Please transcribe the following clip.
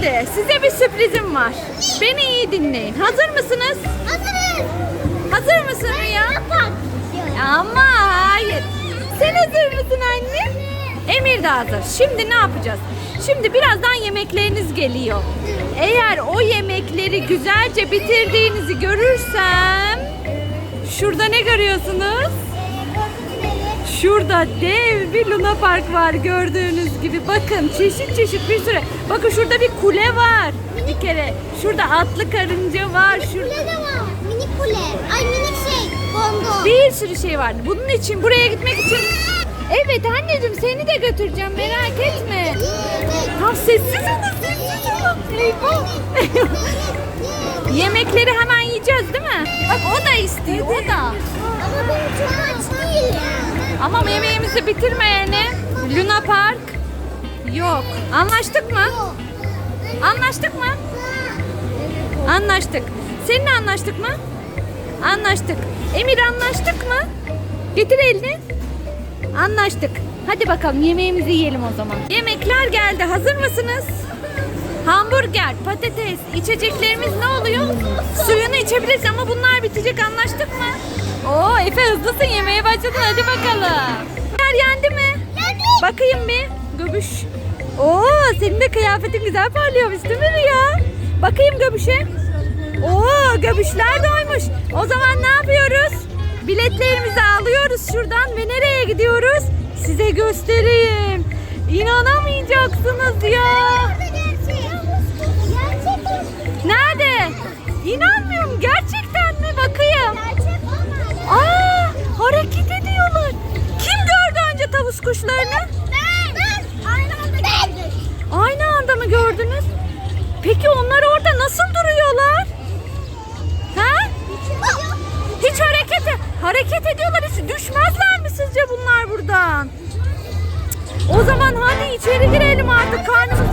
Şimdi size bir sürprizim var. Beni iyi dinleyin. Hazır mısınız? Hazırız. Hazır mısın Rüya? Ama hayır. Sen hazır mısın anne? Emir de hazır. Şimdi ne yapacağız? Şimdi birazdan yemekleriniz geliyor. Eğer o yemekleri güzelce bitirdiğinizi görürsem şurada ne görüyorsunuz? Şurada dev bir Luna Park var gördüğünüz gibi. Bakın çeşit çeşit bir sürü. Bakın şurada bir kule var. Bir kere. Şurada atlı karınca var. Şurada Kule de var. Minik kule. Ay minik şey. Bondo. bir sürü şey var. Bunun için buraya gitmek için Evet anneciğim seni de götüreceğim merak etme. Tamam sessiz olun sessiz olun. Eyvah. Yemekleri hemen yiyeceğiz değil mi? Bak o da istiyor o da. Ama ben çok aç değilim. Ama yemeğimizi bitirmeyene Luna Park yok. Anlaştık mı? Anlaştık mı? Anlaştık. Seninle anlaştık mı? Anlaştık. Emir anlaştık mı? Getir elini. Anlaştık. Hadi bakalım yemeğimizi yiyelim o zaman. Yemekler geldi. Hazır mısınız? Hamburger, patates, içeceklerimiz ne oluyor? Suyunu içebiliriz ama bunlar bitecek anlaştık mı? Oo Efe hızlısın yemeğe başladın hadi bakalım. Yer yendi mi? Geldi. Bakayım bir. Göbüş. Oo senin de kıyafetin güzel parlıyormuş değil mi Rüya? Bakayım göbüşe. Oo göbüşler doymuş. O zaman ne yapıyoruz? Biletlerimizi alıyoruz şuradan ve nereye gidiyoruz? Size göstereyim. İnanamayacaksınız ya. Kuşlarını? Ben. Ben. Aynı anda geldik. Aynı anda mı gördünüz? Peki onlar orada nasıl duruyorlar? Ha? Hiç hareket e- hareket ediyorlar hiç düşmezler mi sizce bunlar buradan? O zaman hadi içeri girelim artık karnımız.